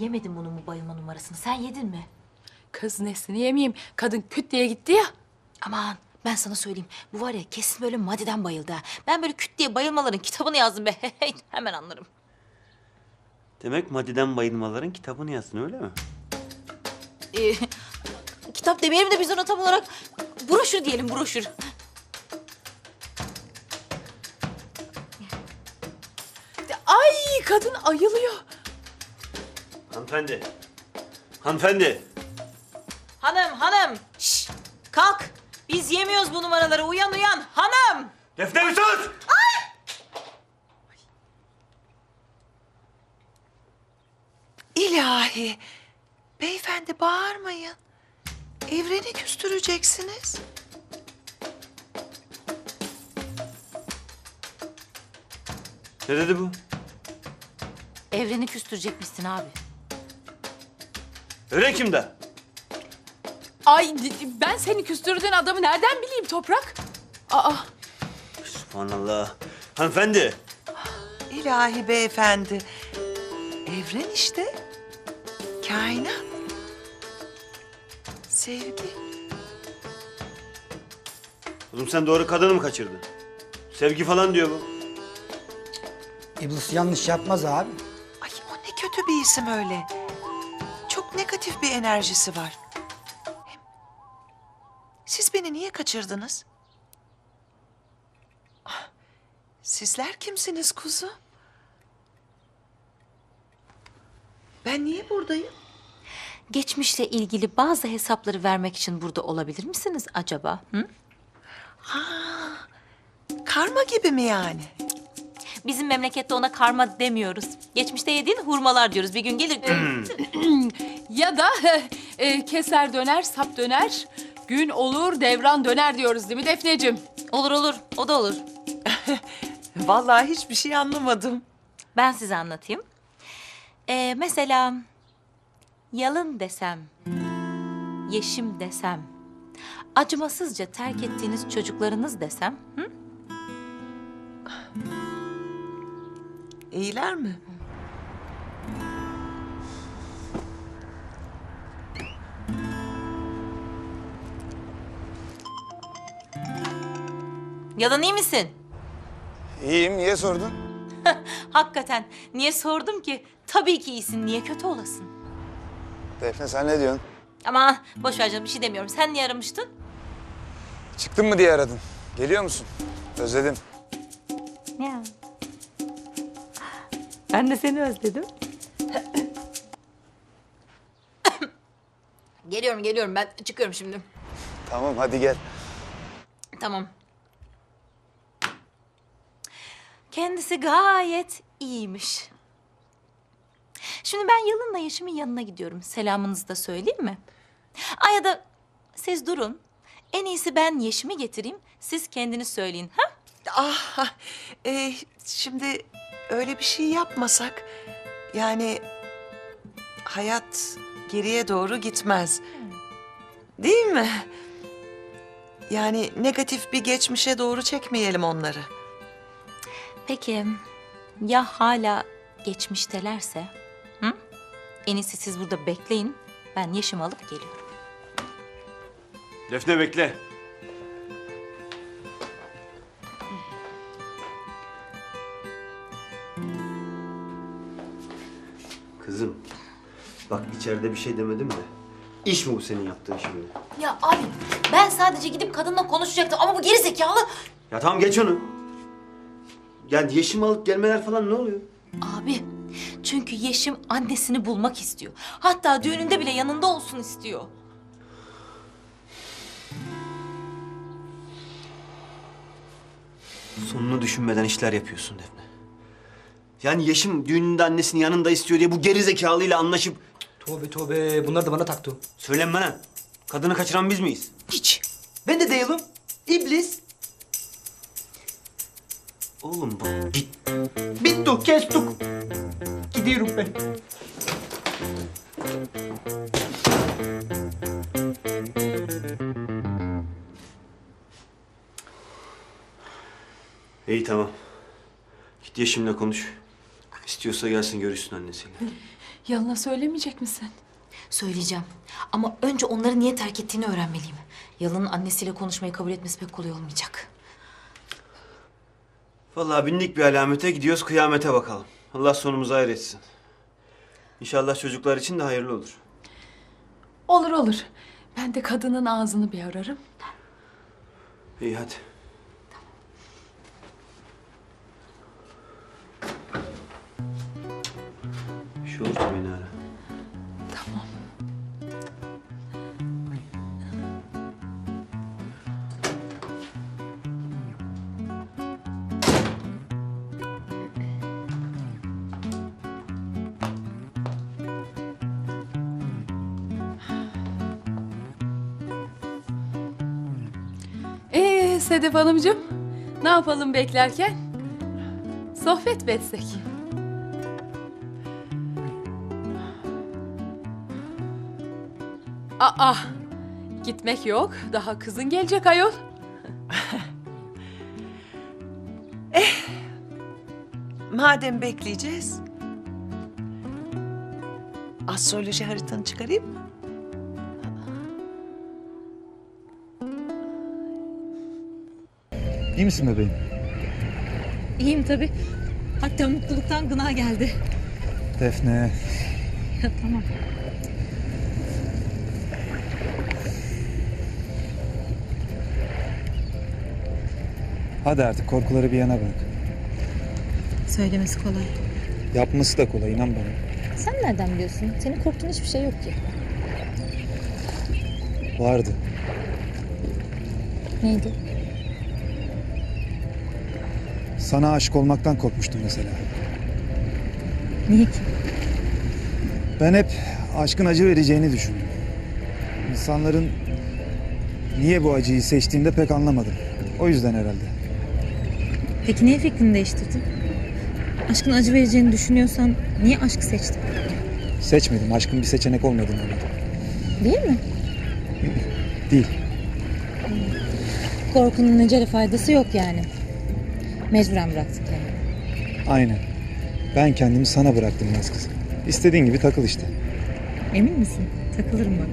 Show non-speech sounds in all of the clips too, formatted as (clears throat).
Yemedim bunun bu bayılma numarasını. Sen yedin mi? Kız nesini yemeyeyim. Kadın küt diye gitti ya. Aman ben sana söyleyeyim. Bu var ya kesin böyle maddeden bayıldı. ha. Ben böyle küt diye bayılmaların kitabını yazdım be. (laughs) Hemen anlarım. Demek maddeden bayılmaların kitabını yazdın öyle mi? Ee, kitap demeyelim de biz ona tam olarak broşür diyelim broşür. Ay kadın ayılıyor. Hanımefendi. Hanımefendi. Hanım hanım. Şş, kalk. Biz yemiyoruz bu numaraları. Uyan uyan. Hanım. Defne bir sus! İlahi. Beyefendi bağırmayın. Evreni küstüreceksiniz. Ne dedi bu? Evreni küstürecekmişsin abi. Öyle kimde? Ay ben seni küstürdüğün adamı nereden bileyim Toprak? Aa Subhanallah. Hanımefendi. İlahi beyefendi. Evren işte. Kainat. Sevgi. Oğlum sen doğru kadını mı kaçırdın? Sevgi falan diyor bu. İblis yanlış yapmaz abi. Ay o ne kötü bir isim öyle. Enerjisi var. Hem siz beni niye kaçırdınız? Ah, Sizler kimsiniz kuzu? Ben niye buradayım? Geçmişle ilgili bazı hesapları vermek için burada olabilir misiniz acaba? Hı? Karma gibi mi yani? Bizim memlekette ona karma demiyoruz. Geçmişte yediğin hurmalar diyoruz. Bir gün gelir. (clears throat) ya da (laughs) e, keser döner sap döner. Gün olur devran döner diyoruz değil mi Defneciğim? olur olur. O da olur. (laughs) Vallahi hiçbir şey anlamadım. Ben size anlatayım. Ee, mesela yalın desem, yeşim desem, acımasızca terk ettiğiniz çocuklarınız desem, hı? İyiler mi? Yalın iyi misin? İyiyim, niye sordun? (laughs) Hakikaten. Niye sordum ki? Tabii ki iyisin. Niye kötü olasın? Defne sen ne diyorsun? Ama boş ver canım bir şey demiyorum. Sen niye aramıştın? Çıktın mı diye aradın. Geliyor musun? Özledim. Ya. Ben de seni özledim. geliyorum geliyorum ben çıkıyorum şimdi. Tamam hadi gel. Tamam. Kendisi gayet iyiymiş. Şimdi ben Yalın'la Yeşim'in yanına gidiyorum. Selamınızı da söyleyeyim mi? Ay ya da siz durun. En iyisi ben Yeşim'i getireyim. Siz kendiniz söyleyin. Ha? Ah, e, şimdi öyle bir şey yapmasak yani hayat geriye doğru gitmez. Değil mi? Yani negatif bir geçmişe doğru çekmeyelim onları. Peki ya hala geçmiştelerse? Hı? En iyisi siz burada bekleyin. Ben Yeşim'i alıp geliyorum. Defne bekle. Kızım. Bak içeride bir şey demedim de. İş mi bu senin yaptığın şimdi? Ya abi ben sadece gidip kadınla konuşacaktım ama bu geri zekalı. Ya tamam geç onu. Yani yeşim alıp gelmeler falan ne oluyor? Abi çünkü Yeşim annesini bulmak istiyor. Hatta düğününde bile yanında olsun istiyor. Sonunu düşünmeden işler yapıyorsun Defne. Yani Yeşim düğününde annesinin yanında istiyor diye bu geri zekalıyla anlaşıp... Tövbe tövbe bunlar da bana taktı. Söylenme lan. Kadını kaçıran biz miyiz? Hiç. Ben de değilim. İblis. Oğlum bak git. Bitti kestik. Gidiyorum ben. İyi tamam. Git Yeşim'le konuş. İstiyorsa gelsin görüşsün annesiyle. (laughs) Yalına söylemeyecek misin? Söyleyeceğim. Ama önce onları niye terk ettiğini öğrenmeliyim. Yalın'ın annesiyle konuşmayı kabul etmesi pek kolay olmayacak. Vallahi bindik bir alamete gidiyoruz kıyamete bakalım. Allah sonumuzu hayır etsin. İnşallah çocuklar için de hayırlı olur. Olur olur. Ben de kadının ağzını bir ararım. İyi hadi. Şu olursa beni ara. Tamam. Ee Sedef Hanımcığım, ne yapalım beklerken? Sohbet mi etsek? Aa, gitmek yok. Daha kızın gelecek ayol. (laughs) Madem bekleyeceğiz. Astroloji haritanı çıkarayım mı? İyi misin bebeğim? İyiyim tabii. Hatta mutluluktan gına geldi. Defne. tamam. Hadi artık korkuları bir yana bırak. Söylemesi kolay. Yapması da kolay inan bana. Sen nereden biliyorsun? Senin korktuğun hiçbir şey yok ki. Vardı. Neydi? Sana aşık olmaktan korkmuştum mesela. Niye ki? Ben hep aşkın acı vereceğini düşündüm. İnsanların niye bu acıyı seçtiğinde pek anlamadım. O yüzden herhalde. Peki niye fikrini değiştirdin? Aşkın acı vereceğini düşünüyorsan niye aşkı seçtin? Seçmedim. Aşkın bir seçenek olmadığını anladım. Değil mi? Değil. Korkunun necele faydası yok yani. Mecburen bıraktın kendini. Aynen. Ben kendimi sana bıraktım Naz kızım. İstediğin gibi takıl işte. Emin misin? Takılırım bak.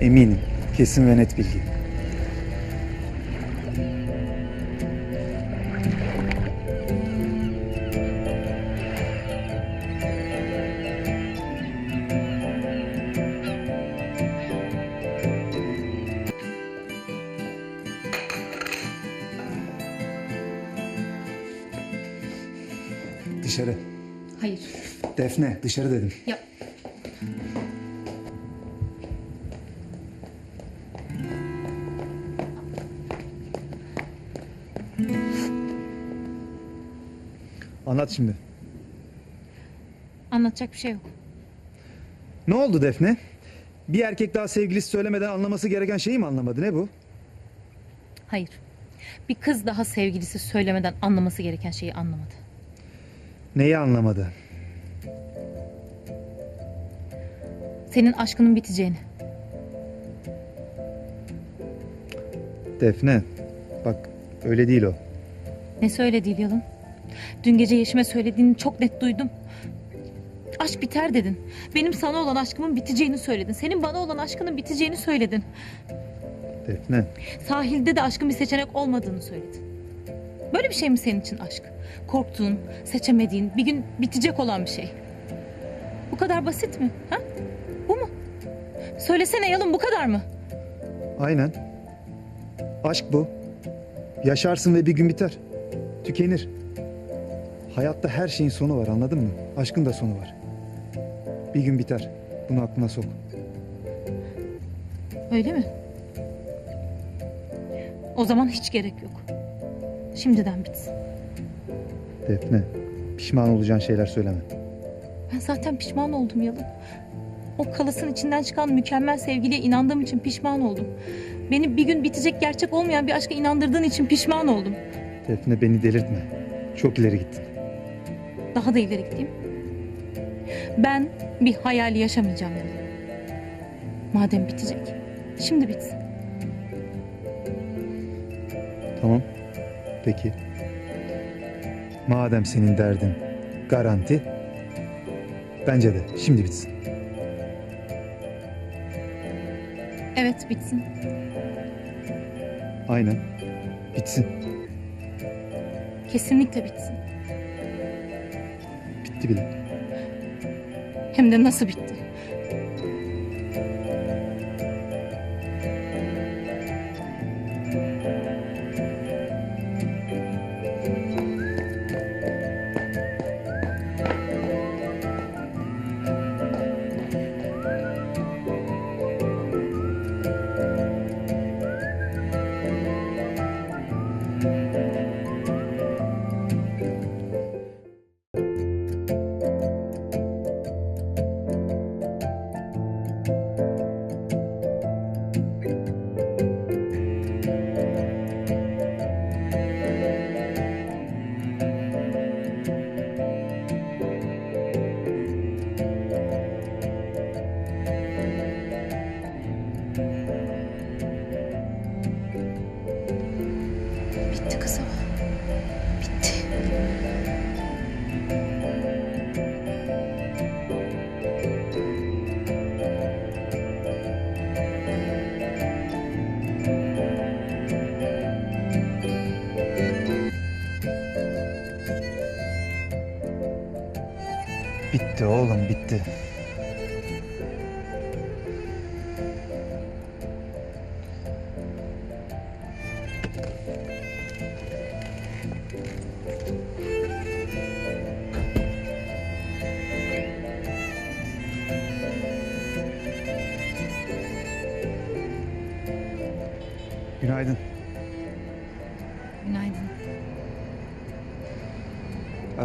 Eminim. Kesin ve net bilgi. Defne dışarı dedim. Ya Anlat şimdi. anlatacak bir şey yok. Ne oldu Defne? Bir erkek daha sevgilisi söylemeden anlaması gereken şeyi mi anlamadı? Ne bu? Hayır. Bir kız daha sevgilisi söylemeden anlaması gereken şeyi anlamadı. Neyi anlamadı? Senin aşkının biteceğini. Defne, bak öyle değil o. Ne söylediği yalın? Dün gece Yeşim'e söylediğini çok net duydum. Aşk biter dedin. Benim sana olan aşkımın biteceğini söyledin. Senin bana olan aşkının biteceğini söyledin. Defne, Sahilde de aşkın bir seçenek olmadığını söyledin. Böyle bir şey mi senin için aşk? Korktuğun, seçemediğin, bir gün bitecek olan bir şey. Bu kadar basit mi? Ha? Söylesene Yalın bu kadar mı? aynen. Aşk bu. Yaşarsın ve bir gün biter. Tükenir. Hayatta her şeyin sonu var anladın mı? Aşkın da sonu var. Bir gün biter. Bunu aklına sok. Öyle mi? O zaman hiç gerek yok. Şimdiden bitsin. Defne, pişman olacağın şeyler söyleme. Ben zaten pişman oldum Yalın. O kalasın içinden çıkan mükemmel sevgiliye inandığım için pişman oldum. Beni bir gün bitecek gerçek olmayan bir aşka inandırdığın için pişman oldum. Defne beni delirtme. Çok ileri gittin. Daha da ileri gideyim. Ben bir hayali yaşamayacağım Yalın. Madem bitecek, şimdi bitsin. Tamam. Peki. Madem senin derdin Garanti. Bence de. Şimdi bitsin. Evet bitsin. Aynen. Bitsin. Kesinlikle bitsin. Bitti bile. Hem de nasıl bitti?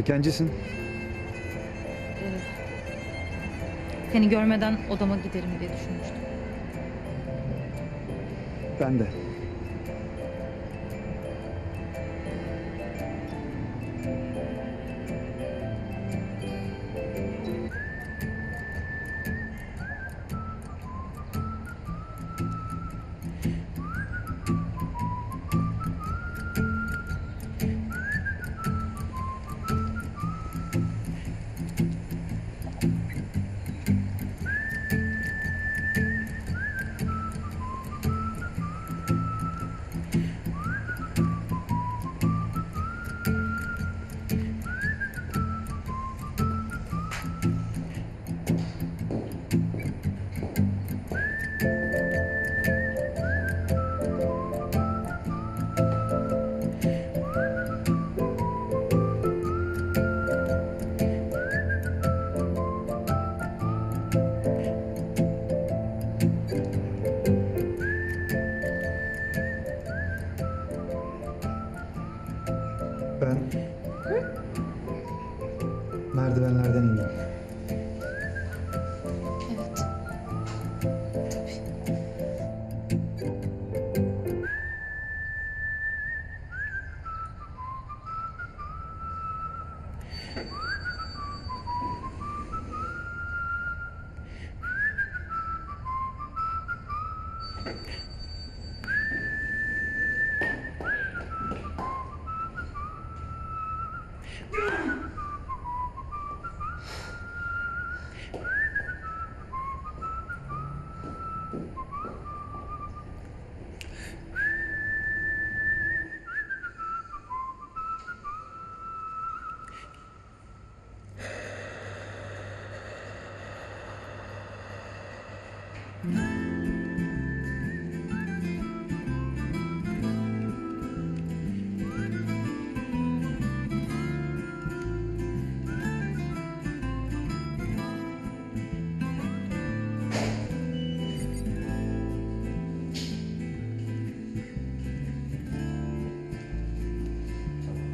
Erkencisin. Seni görmeden odama giderim diye düşünmüştüm. Ben de.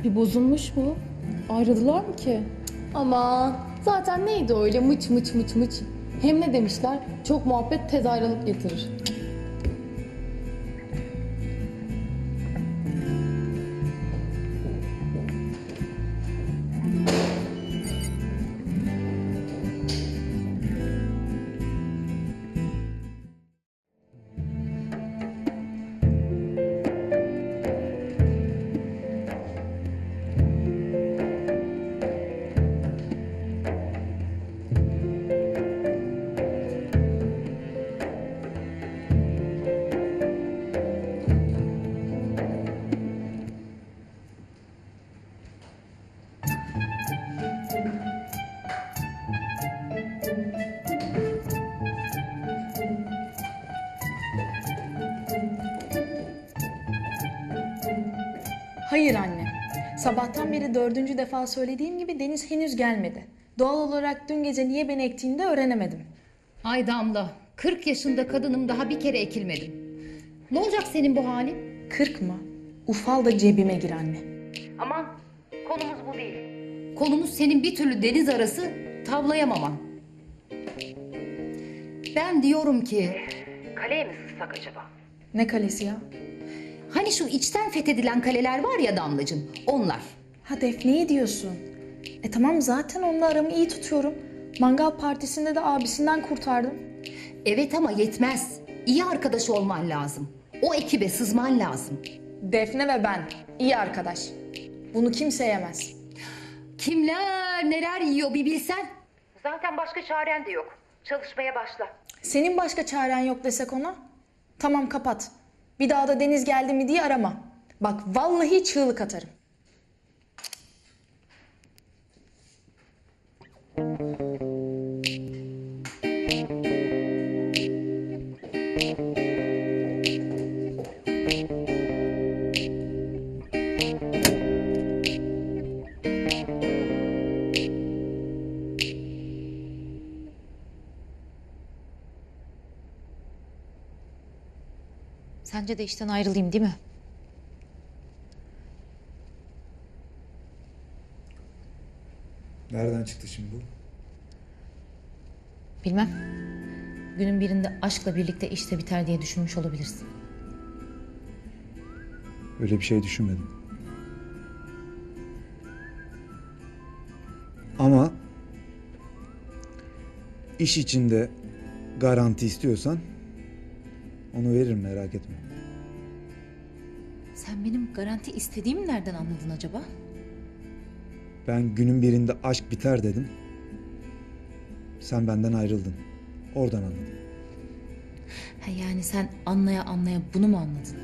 Bir bozulmuş mu? Ayrıldılar mı ki? Aman zaten neydi öyle mıç mıç mıç mıç. Hem ne demişler? Çok muhabbet tez ayrılık getirir. Sabahtan beri dördüncü defa söylediğim gibi Deniz henüz gelmedi. Doğal olarak dün gece niye beni ektiğini de öğrenemedim. Ay Damla, 40 yaşında kadınım daha bir kere ekilmedim. Ne olacak senin bu halin? Kırk mı? Ufal da cebime gir anne. Aman, konumuz bu değil. Konumuz senin bir türlü deniz arası tavlayamaman. Ben diyorum ki... Kaleye mi sızsak acaba? Ne kalesi ya? Hani şu içten fethedilen kaleler var ya Damlacığım, onlar. Ha Defne'yi diyorsun. E tamam zaten onunla aramı iyi tutuyorum. Mangal partisinde de abisinden kurtardım. Evet ama yetmez. İyi arkadaş olman lazım. O ekibe sızman lazım. Defne ve ben iyi arkadaş. Bunu kimse yemez. Kimler neler yiyor bir bilsen. Zaten başka çaren de yok. Çalışmaya başla. Senin başka çaren yok desek ona. Tamam kapat. Bir daha da Deniz geldi mi diye arama. Bak vallahi çığlık atarım. Sence de işten ayrılayım değil mi? Nereden çıktı şimdi bu? Bilmem. Günün birinde aşkla birlikte işte biter diye düşünmüş olabilirsin. Öyle bir şey düşünmedim. Ama iş içinde garanti istiyorsan onu veririm merak etme. Sen benim garanti istediğimi nereden anladın acaba? Ben günün birinde aşk biter dedim. Sen benden ayrıldın. Oradan anladım. Ha yani sen anlaya anlaya bunu mu anladın?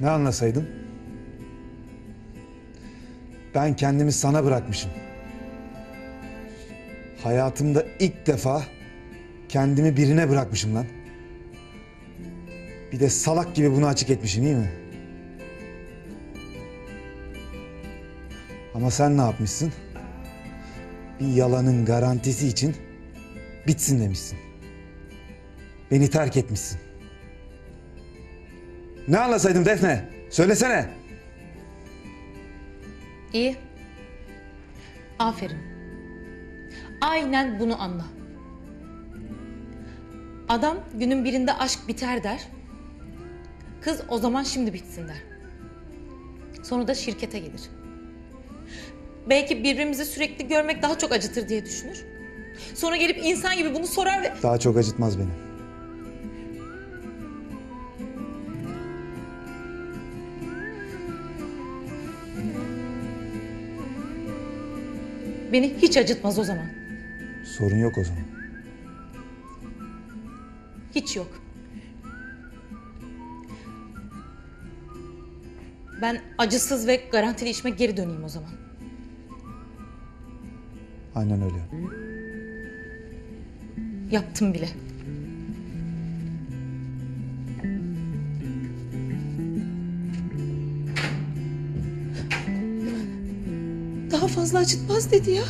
Ne anlasaydın? Ben kendimi sana bırakmışım. Hayatımda ilk defa kendimi birine bırakmışım lan. Bir de salak gibi bunu açık etmişim iyi mi? Ama sen ne yapmışsın? Bir yalanın garantisi için bitsin demişsin. Beni terk etmişsin. Ne anlasaydım Defne? Söylesene. İyi. Aferin. Aynen bunu anla. Adam günün birinde aşk biter der. Kız o zaman şimdi bitsin der. Sonra da şirkete gelir. Belki birbirimizi sürekli görmek daha çok acıtır diye düşünür. Sonra gelip insan gibi bunu sorar ve... Daha çok acıtmaz beni. Beni hiç acıtmaz o zaman. Sorun yok o zaman. Hiç yok. Ben acısız ve garantili işime geri döneyim o zaman. Aynen öyle. Yaptım bile. Daha fazla acıtmaz dedi ya.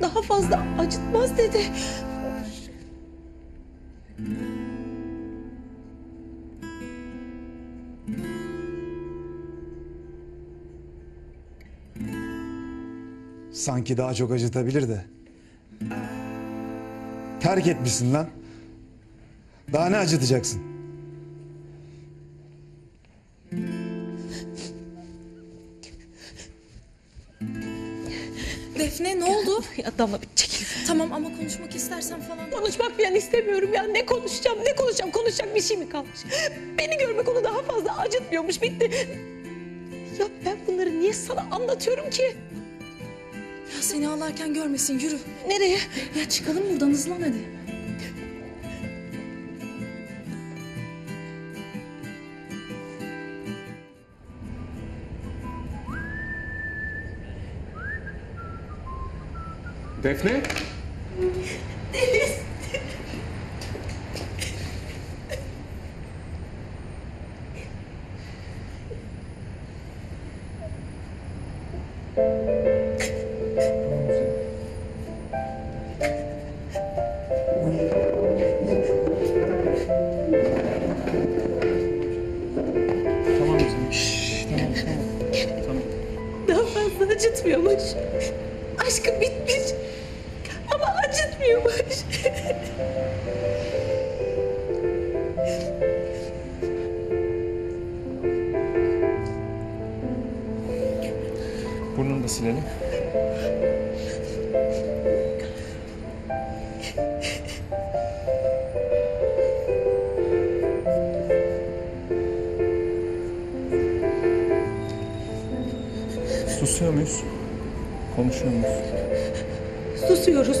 Daha fazla acıtmaz dedi. Sanki daha çok acıtabilir de. Terk etmişsin lan. Daha ne acıtacaksın? Defne ne oldu? (laughs) Ya Damla bir çekil. tamam ama konuşmak istersen falan. Konuşmak falan istemiyorum ya. Ne konuşacağım, ne konuşacağım? Konuşacak bir şey mi kalmış? Beni görmek onu daha fazla acıtmıyormuş. Bitti. Ya ben bunları niye sana anlatıyorum ki? Ya seni ağlarken görmesin yürü. Nereye? Ya çıkalım buradan hızlan hadi. Defne? Susuyor muyuz? Konuşuyor muyuz? Susuyoruz.